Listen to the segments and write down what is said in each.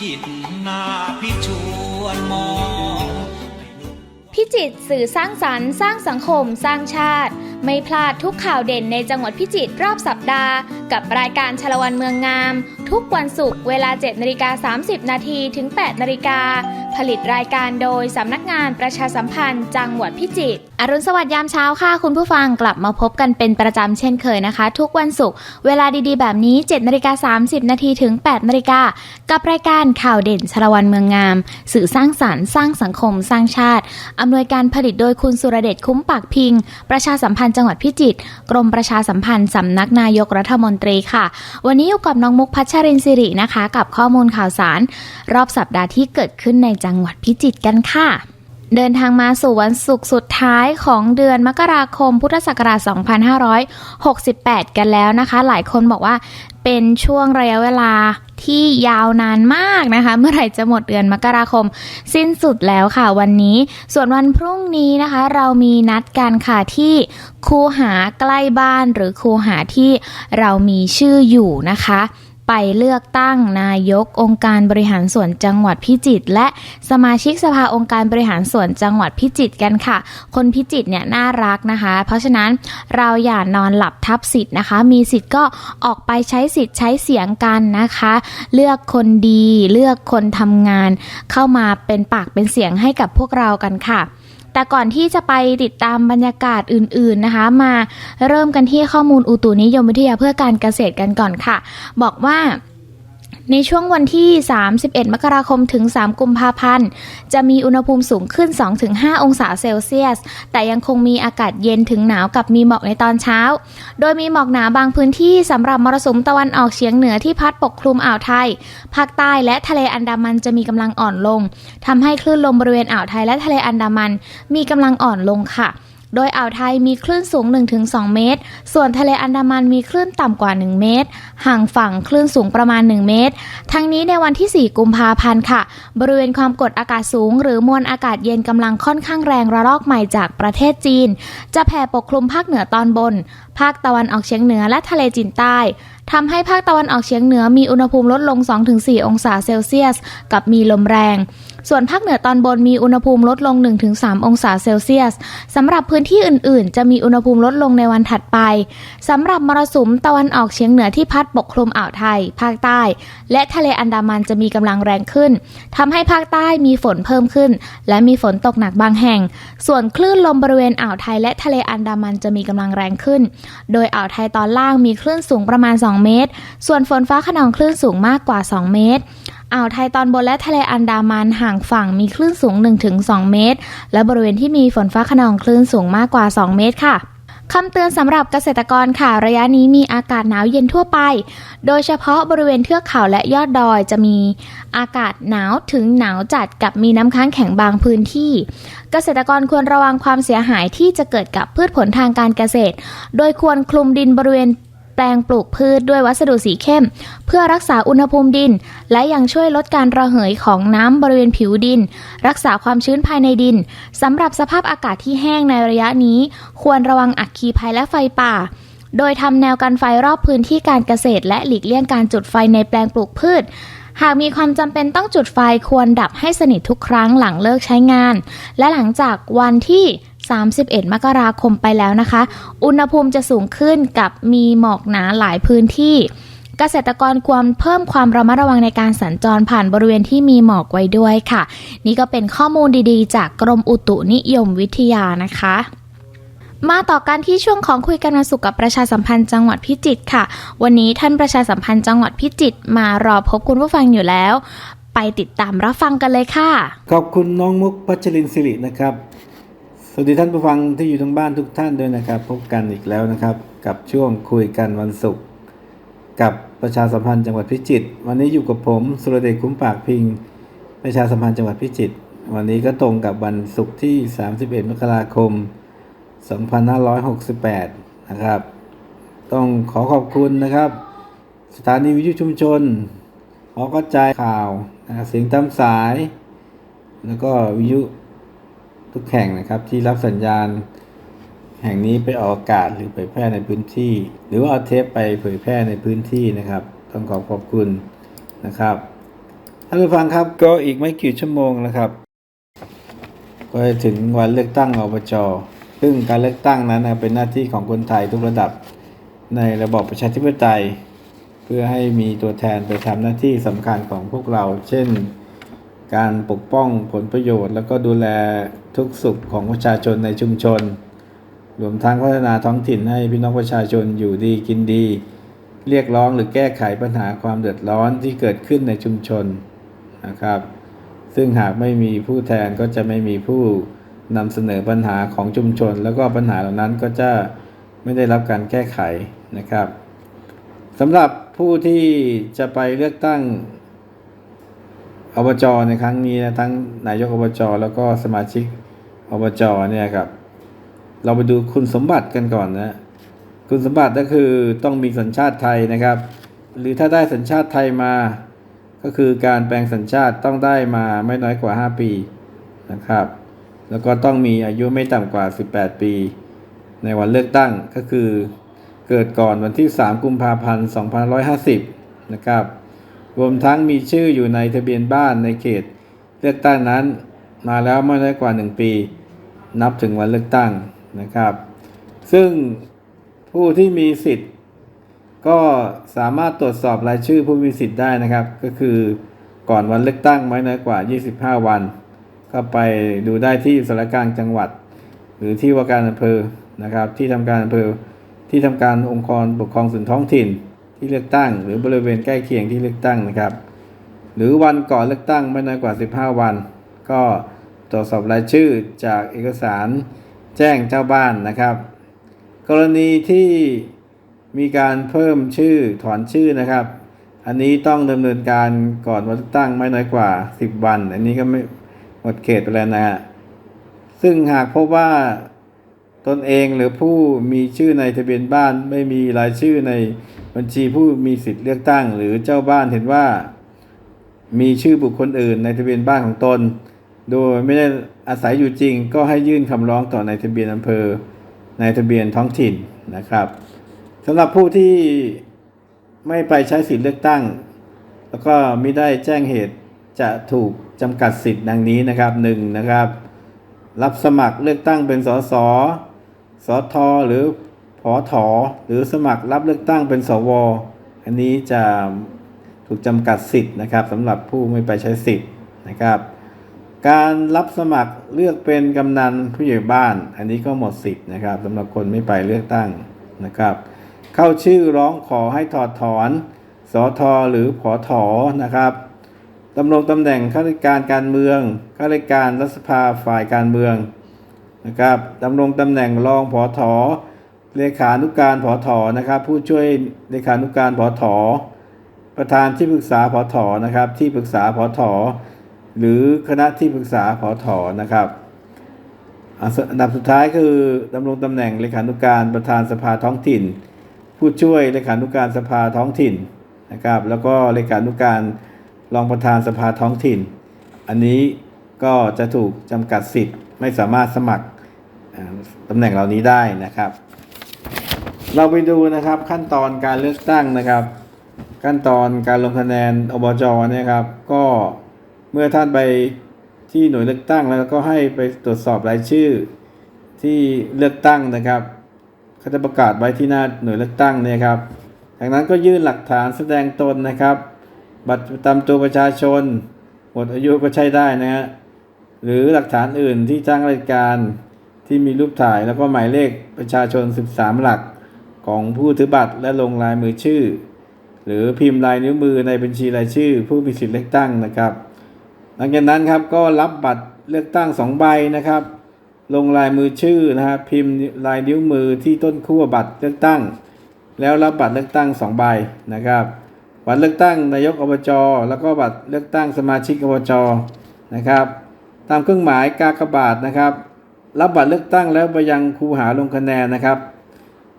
จิตนาพิชวนมองพิจิตสื่อสร้างสรรค์ สร้างสังคม สร้างชาติ ไม่พลาดทุกข่าวเด่นในจังหวัดพิจิตรรอบสัปดาห์ กับรายการชาละวันเมืองงาม ทุกวันศุกร์เวลา 7นาฬิกา30 นาทีถึง 8นาฬิกา ผลิตรายการโดยสำนักงานประชาสัมพันธ์ จังหวัดพิจิตร อรุณสวัสดิ์ยามเช้าค่ะ คุณผู้ฟังกลับมาพบกันเป็นประจำเช่นเคยนะคะ ทุกวันศุกร์เวลาดีๆ แบบนี้7นาฬิกา30 นาทีถึง 8นาฬิกา กับรายการข่าวเด่นชาลวันเมืองงาม สื่อสร้างสรรค์สร้างสังคมสร้างชาติ อำนวยการผลิตโดยคุณสุรเดชคุ้มปากพิง ประชาสัมพันธ์จังหวัดพิจิตร กรมประชาสัมพันธ์สำนักนายกรัฐมนตรีค่ะ วันนี้อยู่กับน้องมุกพัชรินสิรินะคะ กับข้อมูลข่าวสาร รอบสัปดาห์ที่เกิดขึ้นในจังหวัดพิจิตรกันค่ะเดินทางมาสู่วันศุกร์สุดท้ายของเดือนมกราคมพุทธศักราช 2568 กันแล้วนะคะ หลายคนบอกว่าเป็นช่วงระยะเวลาที่ยาวนานมากนะคะ เมื่อไหร่จะหมดเดือนมกราคม สิ้นสุดแล้วค่ะวันนี้ ส่วนวันพรุ่งนี้นะคะ เรามีนัดกันค่ะที่คูหาใกล้บ้านหรือคูหาที่เรามีชื่ออยู่นะคะ ไปเลือกตั้งนายกองค์การบริหารส่วนจังหวัดพิจิตรและสมาชิกสภาองค์การบริหารส่วนจังหวัดพิจิตรกันค่ะ คนพิจิตรเนี่ยน่ารักนะคะ เพราะฉะนั้นเราอย่านอนหลับทับสิทธิ์นะคะ มีสิทธิ์ก็ออกไปใช้สิทธิ์ใช้เสียงกันนะคะ เลือกคนดีเลือกคนทำงาน เข้ามาเป็นปากเป็นเสียงให้กับพวกเรากันค่ะ แต่ก่อนที่จะไปติดตามบรรยากาศอื่นๆนะคะ มาเริ่มกันที่ข้อมูลอุตุนิยมวิทยาเพื่อการเกษตรกันก่อนค่ะ บอกว่า ในช่วงวันที่ 31 มกราคมถึง 3 กุมภาพันธ์ จะมีอุณหภูมิสูงขึ้น 2-5 องศาเซลเซียส แต่ยังคงมีอากาศเย็นถึงหนาวกับมีหมอกในตอนเช้า โดยมีหมอกหนาบางพื้นที่สำหรับมรสุมตะวันออกเฉียงเหนือที่พัดปกคลุมอ่าวไทย ภาคใต้และทะเลอันดามันจะมีกำลังอ่อนลง ทำให้คลื่นลมบริเวณอ่าวไทยและทะเลอันดามัน มีกำลังอ่อนลงค่ะ โดยอ่าวไทยมีคลื่นสูง 1-2 เมตร ส่วนทะเลอันดามันมีคลื่นต่ำกว่า 1 เมตร ห่างฝั่งคลื่นสูงประมาณ 1 เมตร ทั้งนี้ในวันที่ 4 กุมภาพันธ์ค่ะ บริเวณความกดอากาศสูง หรือมวลอากาศเย็นกำลังค่อนข้างแรงระลอกใหม่จากประเทศจีน จะแผ่ปกคลุมภาคเหนือตอนบน ภาคตะวันออกเฉียงเหนือและทะเลจีนใต้ทำให้ภาคตะวันออกเฉียงเหนือมีอุณหภูมิลดลง 2-4 องศาเซลเซียส กับมีลมแรง ส่วนภาคเหนือตอนบนมีอุณหภูมิลดลง 1-3 องศาเซลเซียสสำหรับพื้นที่อื่น ๆ จะมีอุณหภูมิลดลงในวันถัดไปสำหรับมรสุมตะวันออกเฉียงเหนือที่พัดปกคลุมอ่าวไทย ภาคใต้ และทะเลอันดามันจะมีกำลังแรงขึ้นทำให้ภาคใต้มีฝนเพิ่มขึ้น และมีฝนตกหนักบางแห่ง ส่วนคลื่นลมบริเวณอ่าวไทย และทะเลอันดามันจะมีกำลังแรงขึ้น โดยอ่าวไทยตอนล่างมีคลื่นสูงประมาณ 2 เมตร ส่วนฝนฟ้าขนองคลื่นสูงมากกว่า 2 เมตร อ่าวไทยตอนบนและทะเลอันดามันห่างฝั่งมีคลื่นสูง 1-2 เมตร และบริเวณที่มีฝนฟ้าขนองคลื่นสูงมากกว่า 2 เมตรค่ะคำเตือนสำหรับเกษตรกรค่ะ ระยะนี้มีอากาศหนาวเย็นทั่วไป โดยเฉพาะบริเวณเทือกเขาและยอดดอยจะมีอากาศหนาวถึงหนาวจัดกับมีน้ำค้างแข็งบางพื้นที่ เกษตรกรควรระวังความเสียหายที่จะเกิดกับพืชผลทางการเกษตร โดยควรคลุมดินบริเวณ แปลงปลูกพืชด้วยวัสดุสีเข้ม เพื่อรักษาอุณหภูมิดิน และยังช่วยลดการระเหยของน้ำบริเวณผิวดิน รักษาความชื้นภายในดินสำหรับสภาพอากาศที่แห้งในระยะนี้ ควรระวังอัคคีภัยและไฟป่า โดยทำแนวกันไฟรอบพื้นที่การเกษตร และหลีกเลี่ยงการจุดไฟในแปลงปลูกพืชหากมีความจำเป็นต้องจุดไฟควรดับให้สนิททุกครั้งหลังเลิกใช้งาน และหลังจากวันที่ 31 มกราคมไปแล้วนะคะ อุณหภูมิจะสูงขึ้นกับมีหมอกหนาหลายพื้นที่ เกษตรกรควรเพิ่มความระมัดระวังในการสัญจรผ่านบริเวณที่มีหมอกไว้ด้วยค่ะ นี่ก็เป็นข้อมูลดีๆ จากกรมอุตุนิยมวิทยานะคะมาต่อกันที่ช่วงของคุยกันวันศุกร์กับประชาสัมพันธ์จังหวัดพิจิตรค่ะ วันนี้ท่านประชาสัมพันธ์จังหวัดพิจิตรมารอพบคุณผู้ฟังอยู่แล้ว ไปติดตามรับฟังกันเลยค่ะ ขอบคุณน้องมุกพัชรินสิรินะครับ สวัสดีท่านผู้ฟังที่อยู่ทางบ้านทุกท่านด้วยนะครับ พบกันอีกแล้วนะครับ กับช่วงคุยกันวันศุกร์กับประชาสัมพันธ์จังหวัดพิจิตรวันนี้อยู่กับผมสุรเดชคุ้มปากพิง ประชาสัมพันธ์จังหวัดพิจิตรวันนี้ก็ตรงกับวันศุกร์ที่ 31 มกราคม 2568 นะครับ ต้องขอขอบคุณนะครับ สถานีวิทยุชุมชนหอกระจายข่าวเสียงตามสาย แล้วก็วิทยุ ทุกแห่งนะครับ ที่รับสัญญาณ แห่งนี้ไปออกอากาศหรือเผยแพร่ในพื้นที่ หรือว่าเอาเทปไปเผยแพร่ในพื้นที่นะครับ ต้องขอขอบคุณนะครับท่านผู้ฟังครับก็อีกไม่กี่ชั่วโมงนะครับ ก็จะถึงวันเลือกตั้งอบจซึ่งการเลือกตั้งนั้นเป็นหน้าที่ของคนไทยทุกระดับในระบอบประชาธิปไตย เพื่อให้มีตัวแทนไปทำหน้าที่สำคัญของพวกเรา เช่น การปกป้องผลประโยชน์ แล้วก็ดูแลทุกสุขของประชาชนในชุมชน รวมทั้งพัฒนาท้องถิ่นให้พี่น้องประชาชนอยู่ดีกินดี เรียกร้องหรือแก้ไขปัญหาความเดือดร้อนที่เกิดขึ้นในชุมชนนะครับ ซึ่งหากไม่มีผู้แทนก็จะไม่มีผู้นำเสนอปัญหาของชุมชน แล้วก็ปัญหาเหล่านั้นก็จะไม่ได้รับการแก้ไขนะครับสำหรับผู้ที่จะไปเลือกตั้ง อบจในครั้งนี้นะทั้งนายกอบจแล้วก็สมาชิกอบจเนี่ยครับ เราไปดูคุณสมบัติกันก่อนนะคุณสมบัติก็คือต้องมีสัญชาติไทยนะครับ หรือถ้าได้สัญชาติไทยมา ก็คือการแปลงสัญชาติต้องได้มาไม่น้อยกว่า 5 ปีนะครับ แล้วก็ต้องมีอายุไม่ต่ำกว่า 18 ปี ในวันเลือกตั้งก็คือเกิดก่อนวันที่ 3 กุมภาพันธ์ 2550 นะครับ รวมทั้งมีชื่ออยู่ในทะเบียนบ้านในเขต เลือกตั้งนั้นมาแล้วไม่น้อยกว่า 1 ปี นับถึงวันเลือกตั้งนะครับ ซึ่งผู้ที่มีสิทธิ์ ก็สามารถตรวจสอบรายชื่อผู้มีสิทธิ์ได้นะครับ ก็คือก่อนวันเลือกตั้งไม่น้อยกว่า 25 วัน ก็ไปดูได้ที่สารกลางจังหวัด หรือที่ว่าการอำเภอนะครับ ที่ทำการอำเภอที่ทำการองค์กรปกครองส่วนท้องถิ่น ที่เลือกตั้ง หรือบริเวณใกล้เคียงที่เลือกตั้งนะครับ หรือวันก่อนเลือกตั้งไม่น้อยกว่า 15 วัน ก็ตรวจสอบรายชื่อจากเอกสารแจ้งเจ้าบ้านนะครับ กรณีที่มีการเพิ่มชื่อถอนชื่อนะครับ อันนี้ต้องดำเนินการก่อนวันเลือกตั้งไม่น้อยกว่า 10 วัน อันนี้ก็ไม่หมดเขตไปแล้วนะฮะซึ่งหากพบว่า ตนเองหรือผู้มีชื่อในทะเบียนบ้านไม่มีรายชื่อในบัญชีผู้มีสิทธิ์เลือกตั้ง หรือเจ้าบ้านเห็นว่า มีชื่อบุคคลอื่นในทะเบียนบ้านของตน โดยไม่ได้อาศัยอยู่จริง ก็ให้ยื่นคำร้องต่อในทะเบียนอำเภอ ในทะเบียนท้องถิ่นนะครับสำหรับผู้ที่ไม่ไปใช้สิทธิ์เลือกตั้ง แล้วก็ไม่ได้แจ้งเหตุจะถูกจำกัดสิทธิ์ดังนี้นะครับหนึ่งนะครับ รับสมัครเลือกตั้งเป็นสส สอทหรือผอถอหรือสมัครรับเลือกตั้งเป็นสว อันนี้จะถูกจำกัดสิทธิ์นะครับสำหรับผู้ไม่ไปใช้สิทธิ์นะครับ การรับสมัครเลือกเป็นกำนันผู้ใหญ่บ้าน อันนี้ก็หมดสิทธิ์นะครับสำหรับคนไม่ไปเลือกตั้งนะครับ เข้าชื่อร้องขอให้ถอดถอนสอทอหรือผอถอนะครับดำรงตำแหน่งข้าราชการการเมืองข้าราชการรัฐสภาฝ่ายการเมือง นะครับดำรงตำแหน่งรองผอถอเลขานุการผอถอนะครับ ผู้ช่วยเลขานุการผอถอประธานที่ปรึกษาผอถอนะครับ ที่ปรึกษาผอถอหรือคณะที่ปรึกษาผอถอนะครับอันดับสุดท้ายคือดำรงตำแหน่งเลขานุการประธานสภาท้องถิ่น ผู้ช่วยเลขานุการสภาท้องถิ่นนะครับ แล้วก็เลขานุการรองประธานสภาท้องถิ่น อันนี้ก็จะถูกจำกัดสิทธิ์ไม่สามารถสมัคร ตำแหน่งเหล่านี้ได้นะครับ เราไปดูนะครับขั้นตอนการเลือกตั้งนะครับ ขั้นตอนการลงคะแนนอบจเนี่ยครับ ก็เมื่อท่านไปที่หน่วยเลือกตั้งแล้วก็ให้ไปตรวจสอบรายชื่อที่เลือกตั้งนะครับเขาจะประกาศไว้ที่หน้าหน่วยเลือกตั้งเนี่ยครับจากนั้นก็ยื่นหลักฐานแสดงตนนะครับ บัตรประจำตัวประชาชนหมดอายุก็ใช้ได้นะฮะหรือหลักฐานอื่นที่จ้างรายการ ที่มีรูปถ่ายแล้วก็หมายเลขประชาชน 13 หลักของผู้ถือบัตรและลงลายมือชื่อ หรือพิมพ์ลายนิ้วมือในบัญชีรายชื่อ ผู้มีสิทธิ์เลือกตั้งนะครับ หลังจากนั้นครับก็รับบัตรเลือกตั้งสองใบนะครับ ลงลายมือชื่อนะครับพิมพ์ลายนิ้วมือที่ต้นขั้วบัตรเลือกตั้ง แล้วรับบัตรเลือกตั้งสองใบนะครับบัตรเลือกตั้งนายกอบจแล้วก็บัตรเลือกตั้งสมาชิกอบจนะครับ ตามเครื่องหมายกากบาทนะครับ รับบัตรเลือกตั้งแล้วไปยังคูหาลงคะแนนนะครับ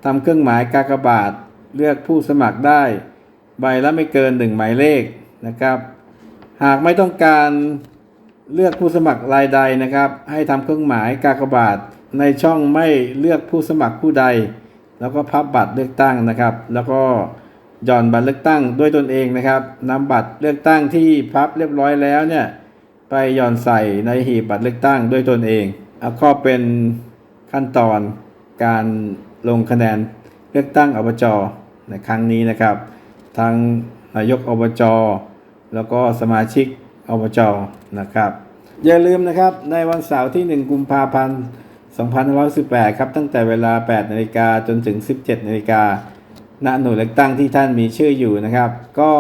ทำเครื่องหมายกากบาทเลือกผู้สมัครได้ ใบละไม่เกินหนึ่งหมายเลขนะครับ หากไม่ต้องการเลือกผู้สมัครรายใดนะครับ ให้ทำเครื่องหมายกากบาทในช่องไม่เลือกผู้สมัครผู้ใด แล้วก็พับบัตรเลือกตั้งนะครับ แล้วก็หย่อนบัตรเลือกตั้งด้วยตนเองนะครับนำบัตรเลือกตั้งที่พับเรียบร้อยแล้วเนี่ยไปหย่อนใส่ในหีบบัตรเลือกตั้งด้วยตนเอง ก็เป็นขั้นตอนการลงคะแนนเลือกตั้งอบจในครั้งนี้นะครับทั้งนายกอบจแล้วก็สมาชิกอบจนะครับ อย่าลืมนะครับในวันเสาร์ที่ 1 กุมภาพันธ์ 2518 ครับ ตั้งแต่เวลา 8 นาฬิกาจนถึง 17 นาฬิกาณหน่วยเลือกตั้งที่ท่านมีชื่ออยู่นะครับ ก็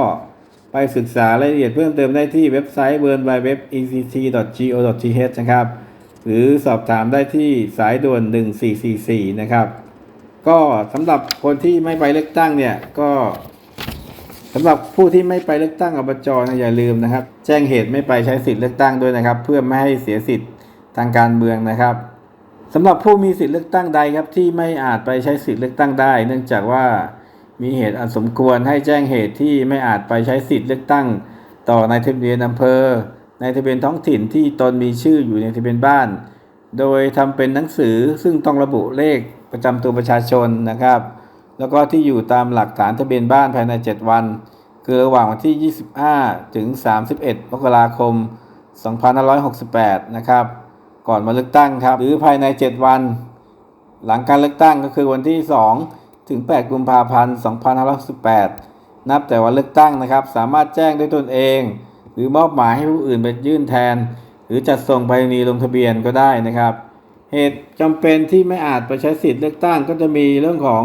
ไปศึกษารายละเอียดเพิ่มเติมได้ที่เว็บไซต์ w w w e c t g o t h นะครับ หรือสอบถามได้ที่สายด่วน 1444 นะครับ ก็สำหรับคนที่ไม่ไปเลือกตั้งเนี่ยก็สำหรับผู้ที่ไม่ไปเลือกตั้งอบจนะอย่าลืมนะครับ แจ้งเหตุไม่ไปใช้สิทธิ์เลือกตั้งด้วยนะครับ เพื่อไม่ให้เสียสิทธิ์ทางการเมืองนะครับสำหรับผู้มีสิทธิ์เลือกตั้งใดครับที่ไม่อาจไปใช้สิทธิ์เลือกตั้งได้ เนื่องจากว่ามีเหตุอันสมควรให้แจ้งเหตุที่ไม่อาจไปใช้สิทธิ์เลือกตั้ง ต่อในทะเบียนอำเภอ ในทะเบียนท้องถิ่นที่ตนมีชื่ออยู่ในทะเบียนบ้าน โดยทำเป็นหนังสือซึ่งต้องระบุเลขประจำตัวประชาชนนะครับ แล้วก็ที่อยู่ตามหลักฐานทะเบียนบ้านภายใน 7 วัน คือระหว่างวันที่ 25 ถึง 31 มกราคม 2568 นะครับ ก่อนมาเลือกตั้งครับ หรือภายใน 7 วัน หลังการเลือกตั้งก็คือวันที่ 2 ถึง 8 กุมภาพันธ์ 2568 นับแต่วันเลือกตั้งนะครับ สามารถแจ้งด้วยตนเอง หรือมอบหมายให้ผู้อื่นไปยื่นแทน หรือจัดส่งไปรษณีย์ลงทะเบียนก็ได้นะครับ เหตุจำเป็นที่ไม่อาจไปใช้สิทธิ์เลือกตั้งก็จะมีเรื่องของ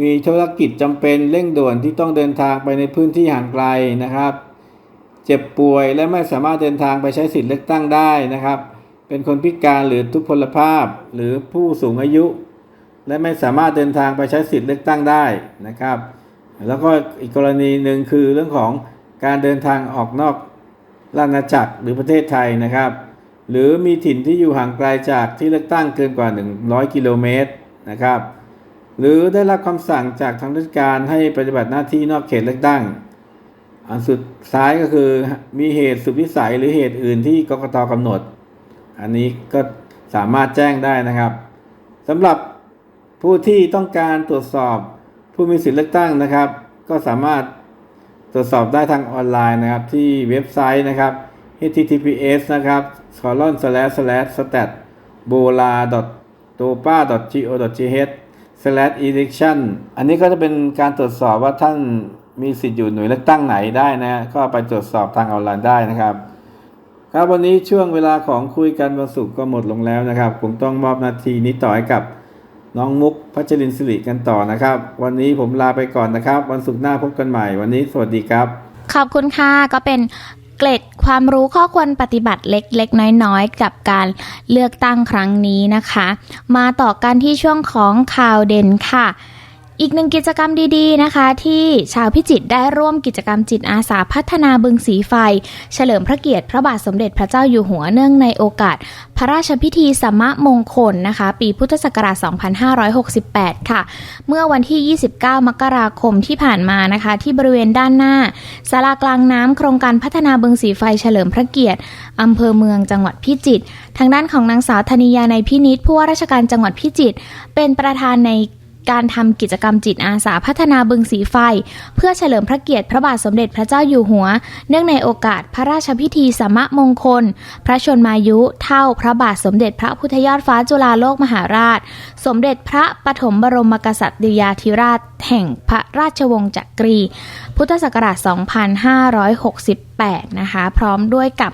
มีธุรกิจจำเป็นเร่งด่วนที่ต้องเดินทางไปในพื้นที่ห่างไกลนะครับ เจ็บป่วยและไม่สามารถเดินทางไปใช้สิทธิ์เลือกตั้งได้นะครับ เป็นคนพิการหรือทุพพลภาพหรือผู้สูงอายุ และไม่สามารถเดินทางไปใช้สิทธิ์เลือกตั้งได้นะครับ แล้วก็อีกกรณีหนึ่งคือเรื่องของการเดินทางออกนอก ราชอาณาจักรหรือประเทศไทยนะครับ หรือมีถิ่นที่อยู่ห่างไกลจากที่เลือกตั้งเกินกว่า 100 กิโลเมตรนะครับ หรือได้รับคำสั่งจากทางราชการให้ปฏิบัติหน้าที่นอกเขตเลือกตั้ง อันสุดท้ายก็คือมีเหตุสุดวิสัยหรือเหตุอื่นที่กกตกำหนด อันนี้ก็สามารถแจ้งได้นะครับสำหรับผู้ที่ต้องการตรวจสอบผู้มีสิทธิเลือกตั้งนะครับ ก็สามารถ ตรวจสอบได้ทางออนไลน์นะครับ ที่เว็บไซต์นะครับ https นะครับ colon slash slash stat bola topa go th slash election อันนี้ก็จะเป็นการตรวจสอบว่าท่านมีสิทธิ์อยู่หน่วยเลือกตั้งไหนได้นะก็ไปตรวจสอบทางออนไลน์ได้นะครับ ครับวันนี้ช่วงเวลาของคุยกันวันศุกร์ก็หมดลงแล้วนะครับ ผมต้องมอบนาทีนี้ต่อให้กับ น้องมุกพัชรินสิริกันต่อนะครับ วันนี้ผมลาไปก่อนนะครับ วันศุกร์หน้าพบกันใหม่วันนี้สวัสดีครับ ขอบคุณค่ะก็เป็นเกร็ดความรู้ข้อควรปฏิบัติเล็กๆ น้อยๆ กับการเลือกตั้งครั้งนี้นะคะ มาต่อกันที่ช่วงของข่าวเด่นค่ะ อีกหนึ่งกิจกรรมดีๆนะคะ ที่ชาวพิจิตรได้ร่วมกิจกรรมจิตอาสาพัฒนาบึงสีไฟ เฉลิมพระเกียรติพระบาทสมเด็จพระเจ้าอยู่หัวเนื่องในโอกาส พระราชพิธีสมะมงคลนะคะ ปีพุทธศักราช 2568 ค่ะ เมื่อวันที่ 29 มกราคมที่ผ่านมานะคะ ที่บริเวณด้านหน้าศาลากลางน้ำโครงการพัฒนาบึงสีไฟเฉลิมพระเกียรติอำเภอเมืองจังหวัดพิจิตรทางด้านของนางสาวธนิยาในพินิษผู้ว่าราชการจังหวัดพิจิตรเป็นประธานใน การทำกิจกรรมจิตอาสาพัฒนาบึงสีไฟ เพื่อเฉลิมพระเกียรติพระบาทสมเด็จพระเจ้าอยู่หัว เนื่องในโอกาสพระราชพิธีสมะมงคล พระชนมายุ เท่าพระบาทสมเด็จพระพุทธยอดฟ้าจุฬาโลกมหาราช สมเด็จพระปฐมบรมกษัตริยาธิราช แห่งพระราชวงศ์จักรี พุทธศักราช 2568 นะคะ พร้อมด้วยกับ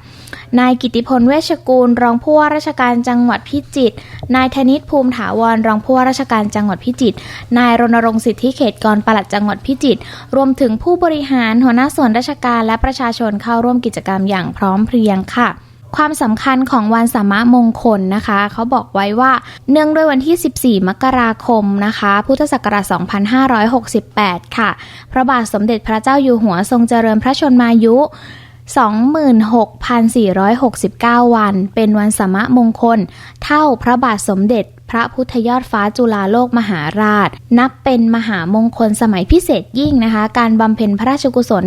นายกิติพลเวชกูล รองผู้ว่าราชการจังหวัดพิจิตร นายธนิตภูมิถาวร รองผู้ว่าราชการจังหวัดพิจิตร นายรณรงค์สิทธิเขตกรปลัดจังหวัดพิจิตร รวมถึงผู้บริหารหัวหน้าส่วนราชการและประชาชนเข้าร่วมกิจกรรมอย่างพร้อมเพรียงค่ะ ความสำคัญของวันสามะมงคลนะคะ เขาบอกไว้ว่าเนื่องด้วยวันที่ 14 มกราคมนะคะ พุทธศักราช 2568 ค่ะ พระบาทสมเด็จพระเจ้าอยู่หัวทรงเจริญพระชนมายุ 26,469 วัน เป็นวันสมะมงคล เท่าพระบาทสมเด็จพระพุทธยอดฟ้าจุฬาโลกมหาราช นับเป็นมหามงคลสมัยพิเศษยิ่งนะคะ การบำเพ็ญพระราชกุศล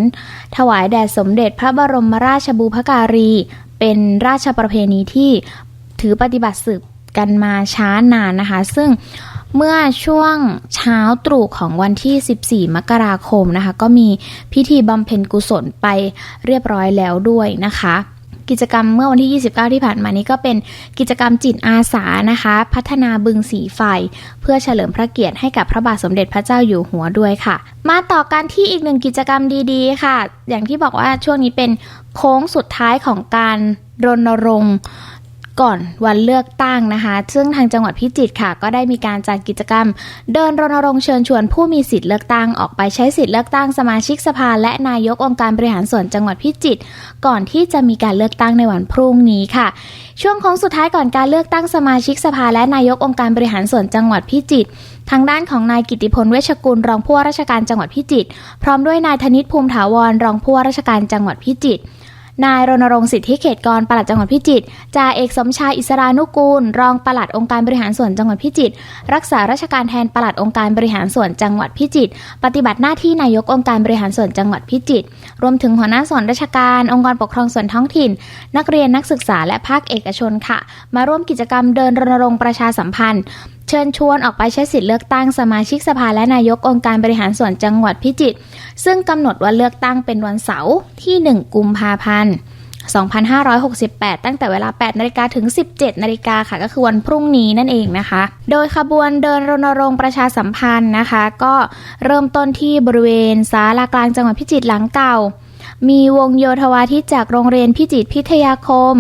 ถวายแด่สมเด็จพระบรมราชบูพการี เป็นราชประเพณีที่ถือปฏิบัติสืบกันมาช้านานนะคะ ซึ่งเมื่อช่วงเช้าตรู่ของวันที่ 14 มกราคมนะคะ ก็มีพิธีบำเพ็ญกุศลไปเรียบร้อยแล้วด้วยนะคะ กิจกรรมเมื่อวันที่ 29 ที่ผ่านมานี้ก็เป็นกิจกรรมจิตอาสานะคะ พัฒนาบึงสีไฟ เพื่อเฉลิมพระเกียรติให้กับพระบาทสมเด็จพระเจ้าอยู่หัวด้วยค่ะ มาต่อกันที่อีกหนึ่งกิจกรรมดีๆ ค่ะ อย่างที่บอกว่าช่วงนี้เป็นโค้งสุดท้ายของการรณรงค์ ก่อนวันเลือกตั้งนะคะ ซึ่งทางจังหวัดพิจิตรค่ะ ก็ได้มีการจัดกิจกรรม เดินรณรงค์เชิญชวนผู้มีสิทธิ์เลือกตั้งออกไปใช้สิทธิ์เลือกตั้งสมาชิกสภาและนายกองค์การบริหารส่วนจังหวัดพิจิตรก่อนที่จะมีการเลือกตั้งในวันพรุ่งนี้ค่ะ ช่วงของสุดท้ายก่อนการเลือกตั้งสมาชิกสภาและนายกองค์การบริหารส่วนจังหวัดพิจิตรทางด้านของนายกิติพลเวชกุลรองผู้ว่าราชการจังหวัดพิจิตรพร้อมด้วยนายธนิตภูมิถาวรรองผู้ว่าราชการจังหวัดพิจิตร นายรณรงค์สิทธิเขตกรปลัดจังหวัดพิจิตรจ่าเอกสมชายอิสรานุกูล รองปลัดองค์การบริหารส่วนจังหวัดพิจิตรรักษาราชการแทนปลัดองค์การบริหารส่วนจังหวัดพิจิตรปฏิบัติหน้าที่นายกองค์การบริหารส่วนจังหวัดพิจิตรรวมถึงหัวหน้าส่วนราชการองค์กรปกครองส่วนท้องถิ่น นักเรียนนักศึกษาและภาคเอกชนค่ะ มาร่วมกิจกรรมเดินรณรงค์ประชาสัมพันธ์ เชิญชวนออกไปใช้สิทธิเลือกตั้งสมาชิกสภาและนายกองค์การบริหารส่วนจังหวัดพิจิตรซึ่งกำหนดวันเลือกตั้งเป็นวันเสาร์ที่ 1 กุมภาพันธ์2568 ตั้งแต่เวลา 8 นาฬิกาถึง 17 นาฬิกาค่ะ ก็คือวันพรุ่งนี้นั่นเองนะคะ โดยขบวนเดินรณรงค์ประชาสัมพันธ์นะคะ ก็เริ่มต้นที่บริเวณศาลากลางจังหวัดพิจิตรหลังเก่า มีวงโยธวาทิตจากโรงเรียนพิจิตรพิทยาคม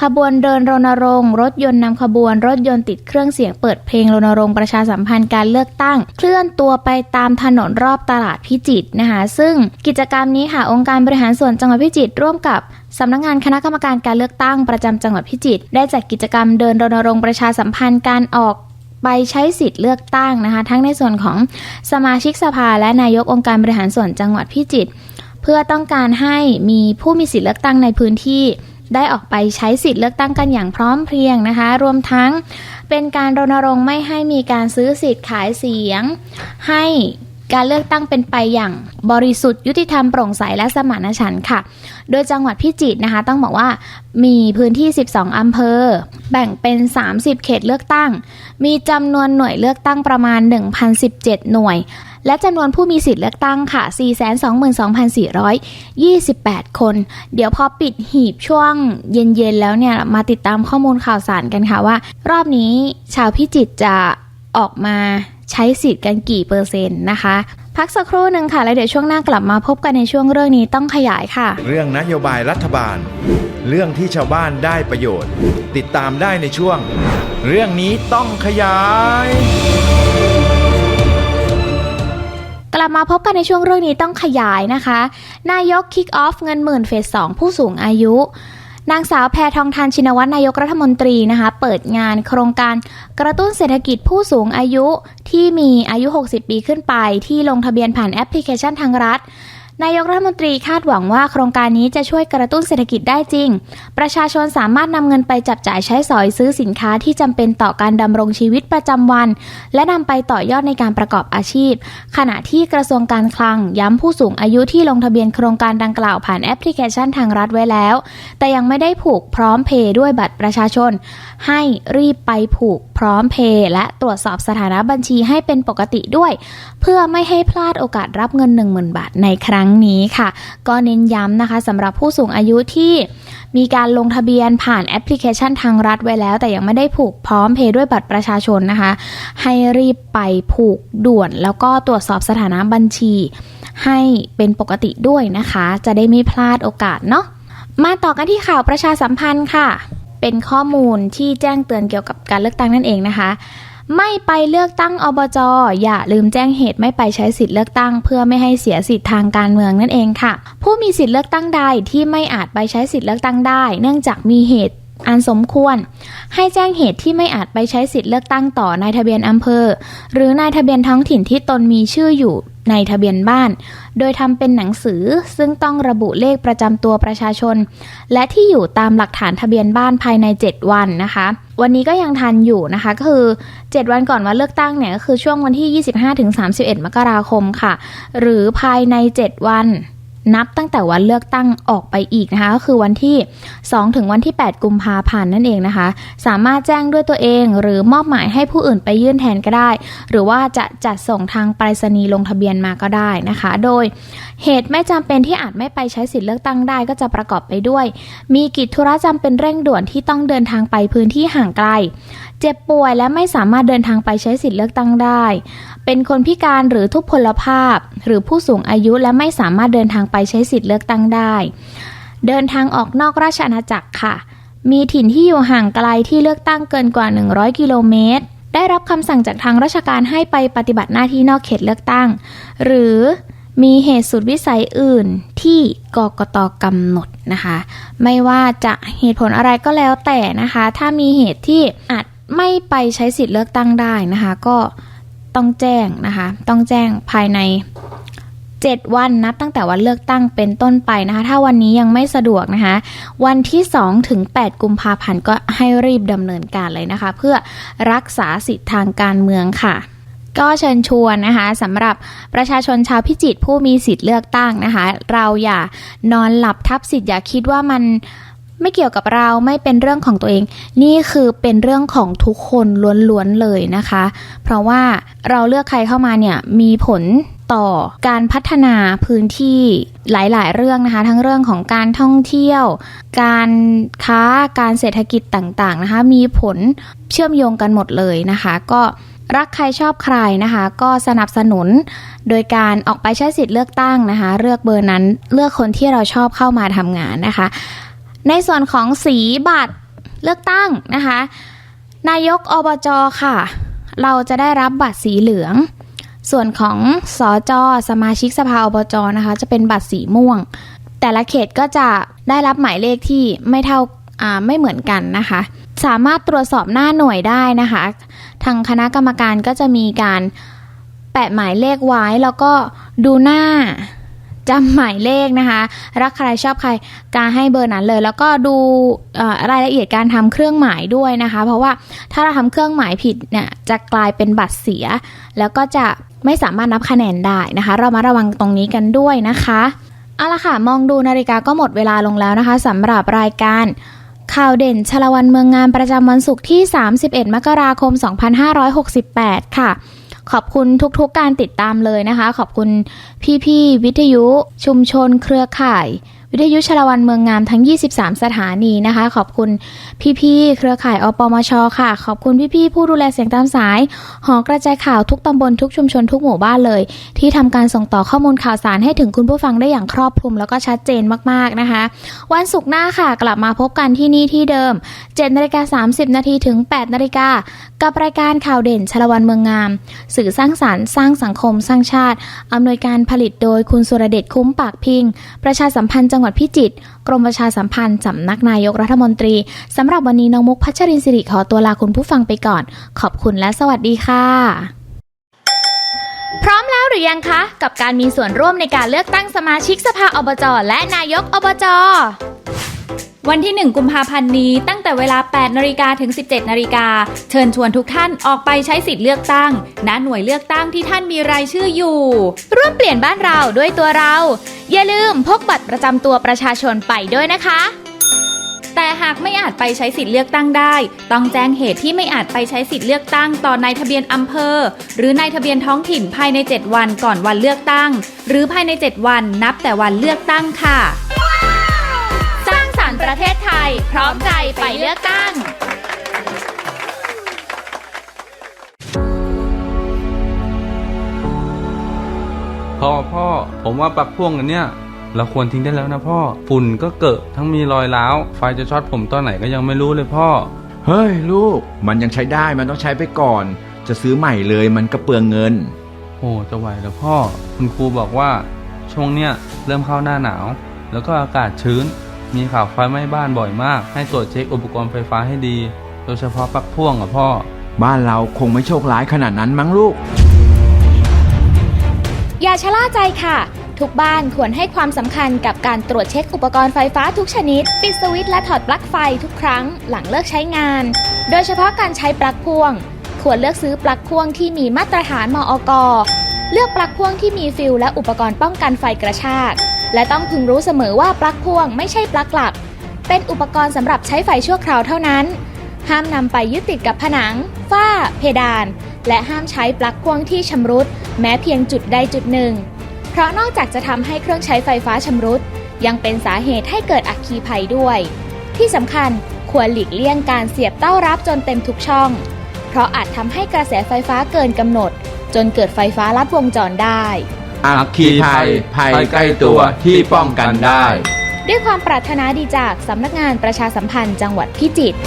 ขบวนเดินรณรงค์ รถยนต์นำขบวน รถยนต์ติดเครื่องเสียงเปิดเพลงรณรงค์ประชาสัมพันธ์การเลือกตั้ง เคลื่อนตัวไปตามถนนรอบตลาดพิจิตรนะคะ ซึ่งกิจกรรมนี้ค่ะองค์การบริหารส่วนจังหวัดพิจิตรร่วมกับสำนักงานคณะกรรมการการเลือกตั้งประจำจังหวัดพิจิตรได้จัดกิจกรรมเดินรณรงค์ประชาสัมพันธ์การออกไปใช้สิทธิ์เลือกตั้งนะคะ ทั้งในส่วนของสมาชิกสภาและนายกองค์การบริหารส่วนจังหวัดพิจิตร เพื่อต้องการให้มีผู้มีสิทธิเลือกตั้งในพื้นที่ได้ออกไปใช้สิทธิ์เลือกตั้งกันอย่างพร้อมเพรียงนะคะ รวมทั้งเป็นการรณรงค์ไม่ให้มีการซื้อสิทธิ์ขายเสียง ให้การเลือกตั้งเป็นไปอย่างบริสุทธิ์ยุติธรรมโปร่งใสและสมานฉันท์ค่ะ โดยจังหวัดพิจิตรนะคะ ต้องบอกว่ามีพื้นที่ 12 อำเภอ แบ่งเป็น 30 เขตเลือกตั้ง มีจำนวนหน่วยเลือกตั้งประมาณ 1,017 หน่วย และจำนวนผู้มีสิทธิ์เลือกตั้งค่ะ 422,428 คน เดี๋ยวพอปิดหีบช่วงเย็นๆแล้วเนี่ย มาติดตามข้อมูลข่าวสารกันค่ะว่า รอบนี้ชาวพิจิตรจะออกมาใช้สิทธิ์กันกี่เปอร์เซ็นต์นะคะ พักสักครู่หนึ่งค่ะ แล้วเดี๋ยวช่วงหน้ากลับมาพบกันในช่วงเรื่องนี้ต้องขยายค่ะ เรื่องนโยบายรัฐบาล เรื่องที่ชาวบ้านได้ประโยชน์ ติดตามได้ในช่วง เรื่องนี้ต้องขยาย กลับมาพบกันในช่วงเรื่องนี้ต้องขยายนะคะ นายกคิกออฟเงินหมื่นเฟสสองผู้สูงอายุ นางสาวแพทองทานชินวัตรนายกรัฐมนตรีนะคะ เปิดงานโครงการกระตุ้นเศรษฐกิจผู้สูงอายุที่มีอายุ 60 ปีขึ้นไป ที่ลงทะเบียนผ่านแอปพลิเคชันทางรัฐ นายกรัฐมนตรีคาดหวังว่าโครงการนี้จะช่วยกระตุ้นเศรษฐกิจได้จริง ประชาชนสามารถนำเงินไปจับจ่ายใช้สอยซื้อสินค้าที่จำเป็นต่อการดำรงชีวิตประจำวัน และนำไปต่อยอดในการประกอบอาชีพ ขณะที่กระทรวงการคลังย้ำผู้สูงอายุที่ลงทะเบียนโครงการดังกล่าวผ่านแอปพลิเคชันทางรัฐไว้แล้ว แต่ยังไม่ได้ผูกพร้อมเพย์ด้วยบัตรประชาชน ให้รีบไปผูก ร้อมเพย์และตรวจสอบสถานะบัญชีให้เป็นปกติด้วย เพื่อไม่ให้พลาดโอกาสรับเงิน 10,000 บาทในครั้งนี้ค่ะ ก็เน้นย้ำนะคะสำหรับผู้สูงอายุที่มีการลงทะเบียนผ่านแอปพลิเคชันทางรัฐไว้แล้ว แต่ยังไม่ได้ผูกพร้อมเพย์ด้วยบัตรประชาชนนะคะ ให้รีบไปผูกด่วน แล้วก็ตรวจสอบสถานะบัญชี ให้เป็นปกติด้วยนะคะ จะได้ไม่พลาดโอกาสเนาะมาต่อกันที่ข่าวประชาสัมพันธ์ค่ะ เป็นข้อมูลที่แจ้งเตือนเกี่ยวกับการเลือกตั้งนั่นเองนะคะ ไม่ไปเลือกตั้งอบจอย่าลืมแจ้งเหตุไม่ไปใช้สิทธิ์เลือกตั้ง เพื่อไม่ให้เสียสิทธิ์ทางการเมืองนั่นเองค่ะ ผู้มีสิทธิ์เลือกตั้งใดที่ไม่อาจไปใช้สิทธิ์เลือกตั้งได้ เนื่องจากมีเหตุ อันสมควร ให้แจ้งเหตุที่ไม่อาจไปใช้สิทธิ์เลือกตั้งต่อนายทะเบียนอำเภอ หรือนายทะเบียนท้องถิ่นที่ตนมีชื่ออยู่ในทะเบียนบ้าน โดยทำเป็นหนังสือซึ่งต้องระบุเลขประจำตัวประชาชน และที่อยู่ตามหลักฐานทะเบียนบ้านภายใน 7 วันนะคะ วันนี้ก็ยังทันอยู่นะคะ ก็คือ 7 วันก่อนวันเลือกตั้งเนี่ยก็คือช่วงวันที่ 25-31 มกราคมค่ะ หรือภายใน 7 วัน นับตั้งแต่วันเลือกตั้งออกไปอีกนะคะ ก็คือวันที่ 2 ถึงวันที่ 8 กุมภาพันธ์นั่นเองนะคะ สามารถแจ้งด้วยตัวเองหรือมอบหมายให้ผู้อื่นไปยื่นแทนก็ได้ หรือว่าจะจัดส่งทางไปรษณีย์ลงทะเบียนมาก็ได้นะคะ โดยเหตุไม่จำเป็นที่อาจไม่ไปใช้สิทธิ์เลือกตั้งได้ก็จะประกอบไปด้วย มีกิจธุระจำเป็นเร่งด่วนที่ต้องเดินทางไปพื้นที่ห่างไกล เจ็บป่วยและไม่สามารถเดินทางไปใช้สิทธิ์เลือกตั้งได้ เป็นคนพิการหรือทุพพลภาพ หรือผู้สูงอายุและไม่สามารถเดินทางไปใช้สิทธิ์เลือกตั้งได้ เดินทางออกนอกราชอาณาจักรค่ะ มีถิ่นที่อยู่ห่างไกลที่เลือกตั้งเกินกว่า 100 กิโลเมตร ได้รับคำสั่งจากทางราชการให้ไปปฏิบัติหน้าที่นอกเขตเลือกตั้ง หรือมีเหตุสุดวิสัยอื่นที่กกตกำหนดนะคะ ไม่ว่าจะเหตุผลอะไรก็แล้วแต่นะคะ ถ้ามีเหตุที่อาจ ไม่ไปใช้สิทธิ์เลือกตั้งได้นะคะ ก็ต้องแจ้งนะคะ ต้องแจ้งภายใน 7 วันนับตั้งแต่วันเลือกตั้งเป็นต้นไปนะคะ ถ้าวันนี้ยังไม่สะดวกนะคะ วันที่2ถึง8กุมภาพันธ์ก็ให้รีบดำเนินการเลยนะคะ เพื่อรักษาสิทธิทางการเมืองค่ะก็เชิญชวนนะคะสำหรับประชาชนชาวพิจิตรผู้มีสิทธิ์เลือกตั้งนะคะ เราอย่านอนหลับทับสิทธิ์อย่าคิดว่ามัน ไม่เกี่ยวกับเราไม่เป็นเรื่องของตัวเอง นี่คือเป็นเรื่องของทุกคนล้วนๆเลยนะคะ เพราะว่าเราเลือกใครเข้ามาเนี่ยมีผลต่อการพัฒนาพื้นที่หลายๆ เรื่องนะคะ ทั้งเรื่องของการท่องเที่ยว การค้าการเศรษฐกิจต่างๆนะคะ มีผลเชื่อมโยงกันหมดเลยนะคะ ก็รักใครชอบใครนะคะ ก็สนับสนุนโดยการออกไปใช้สิทธิ์เลือกตั้งนะคะ เลือกเบอร์นั้นเลือกคนที่เราชอบเข้ามาทำงานนะคะ ในส่วนของสีบัตรเลือกตั้งนะคะ นายกอบจค่ะ เราจะได้รับบัตรสีเหลือง ส่วนของสอจอสมาชิกสภาอบจนะคะ จะเป็นบัตรสีม่วง แต่ละเขตก็จะได้รับหมายเลขที่ไม่เท่าอ่าไม่เหมือนกันนะคะ สามารถตรวจสอบหน้าหน่วยได้นะคะ ทางคณะกรรมการก็จะมีการแปะหมายเลขไว้แล้วก็ดูหน้า จำหมายเลขนะคะ รักใครชอบใครการให้เบอร์นั้นเลย แล้วก็ดูรายละเอียดการทำเครื่องหมายด้วยนะคะ เพราะว่าถ้าเราทำเครื่องหมายผิดเนี่ยจะกลายเป็นบัตรเสีย แล้วก็จะไม่สามารถนับคะแนนได้นะคะ เรามาระวังตรงนี้กันด้วยนะคะเอาละค่ะ มองดูนาฬิกาก็หมดเวลาลงแล้วนะคะสำหรับรายการข่าวเด่นชลวันเมืองงามประจำวันศุกร์ที่ 31 มกราคม 2568 ค่ะ ขอบคุณทุกๆการติดตามเลยนะคะ ขอบคุณพี่ๆวิทยุชุมชนเครือข่าย วิทยุชลวันเมืองงามทั้ง 23 สถานีนะคะ ขอบคุณพี่ๆเครือข่ายอปมชค่ะ ขอบคุณพี่ๆผู้ดูแลเสียงตามสาย หอกระจายข่าวทุกตำบลทุกชุมชนทุกหมู่บ้านเลย ที่ทำการส่งต่อข้อมูลข่าวสารให้ถึงคุณผู้ฟังได้อย่างครอบคลุมแล้วก็ชัดเจนมากๆนะคะ วันศุกร์หน้าค่ะ กลับมาพบกันที่นี่ที่เดิม7นาฬิกา30 นาทีถึง 8นาฬิกากับรายการข่าวเด่นชลวันเมืองงาม สื่อสร้างสารรค์สร้างสังคมสร้างชาติอำนวยการผลิตโดยคุณสุรเดชคุ้มปากพิง ประชาสัมพันธ์จังหวัดพิจิตรกรมประชาสัมพันธ์สำนักนายกรัฐมนตรีสำหรับวันนี้น้องมุกพัชรินสิริขอตัวลาคุณผู้ฟังไปก่อน ขอบคุณและสวัสดีค่ะ พร้อมแล้วหรือยังคะ กับการมีส่วนร่วมในการเลือกตั้งสมาชิกสภาอบจและนายกอบจ วันที่ 1 กุมภาพันธ์นี้ตั้งแต่เวลา 8นาฬิกาถึง 17นาฬิกาเชิญชวนทุกท่านออกไปใช้สิทธิ์เลือกตั้ง ณ หน่วยเลือกตั้งที่ท่านมีรายชื่ออยู่ ร่วมเปลี่ยนบ้านเราด้วยตัวเรา อย่าลืมพกบัตรประจำตัวประชาชนไปด้วยนะคะ แต่หากไม่อาจไปใช้สิทธิ์เลือกตั้งได้ ต้องแจ้งเหตุที่ไม่อาจไปใช้สิทธิ์เลือกตั้งต่อนายทะเบียนอำเภอ หรือนายทะเบียนท้องถิ่นภายใน 7 วันก่อนวันเลือกตั้ง หรือภายใน 7 วันนับแต่วันเลือกตั้งค่ะ ประเทศไทย พร้อมใจไปเลือกตั้ง พ่อพ่อ ผมว่าปลั๊กพ่วงอันเนี้ยเราควรทิ้งได้แล้วนะพ่อ ฝุ่นก็เกิดทั้งมีรอยร้าว ไฟจะช็อตผมตอนไหนก็ยังไม่รู้เลยพ่อ เฮ้ยลูก มันยังใช้ได้มันต้องใช้ไปก่อน จะซื้อใหม่เลยมันก็เปลืองเงิน โอ้จะไหวแล้วพ่อ คุณครูบอกว่า ช่วงเนี้ยเริ่มเข้าหน้าหนาว แล้วก็อากาศชื้น มีข่าวไฟไหม้บ้านบ่อยมาก ให้ตรวจเช็คอุปกรณ์ไฟฟ้าให้ดี โดยเฉพาะปลั๊กพ่วงอะพ่อ บ้านเราคงไม่โชคร้ายขนาดนั้นมั้งลูก อย่าชะล่าใจค่ะ ทุกบ้านควรให้ความสำคัญกับการตรวจเช็คอุปกรณ์ไฟฟ้าทุกชนิด ปิดสวิตช์และถอดปลั๊กไฟทุกครั้งหลังเลิกใช้งาน โดยเฉพาะการใช้ปลั๊กพ่วง ควรเลือกซื้อปลั๊กพ่วงที่มีมาตรฐานมอก เลือกปลั๊กพ่วงที่มีฟิลและอุปกรณ์ป้องกันไฟกระชาก และต้องพึงรู้เสมอว่าปลั๊กพ่วงไม่ใช่ปลั๊กหลัก เป็นอุปกรณ์สำหรับใช้ไฟชั่วคราวเท่านั้น ห้ามนำไปยึดติดกับผนัง ฝ้า เพดาน และห้ามใช้ปลั๊กพ่วงที่ชำรุด แม้เพียงจุดใดจุดหนึ่ง เพราะนอกจากจะทำให้เครื่องใช้ไฟฟ้าชำรุด ยังเป็นสาเหตุให้เกิดอัคคีภัยด้วย ที่สำคัญควรหลีกเลี่ยงการเสียบเต้ารับจนเต็มทุกช่อง เพราะอาจทำให้กระแสไฟฟ้าเกินกำหนด จนเกิดไฟฟ้าลัดวงจรได้ อัคคีภัยภัยใกล้ตัวที่ป้องกันได้ ด้วยความปรารถนาดีจากสำนักงานประชาสัมพันธ์จังหวัดพิจิตร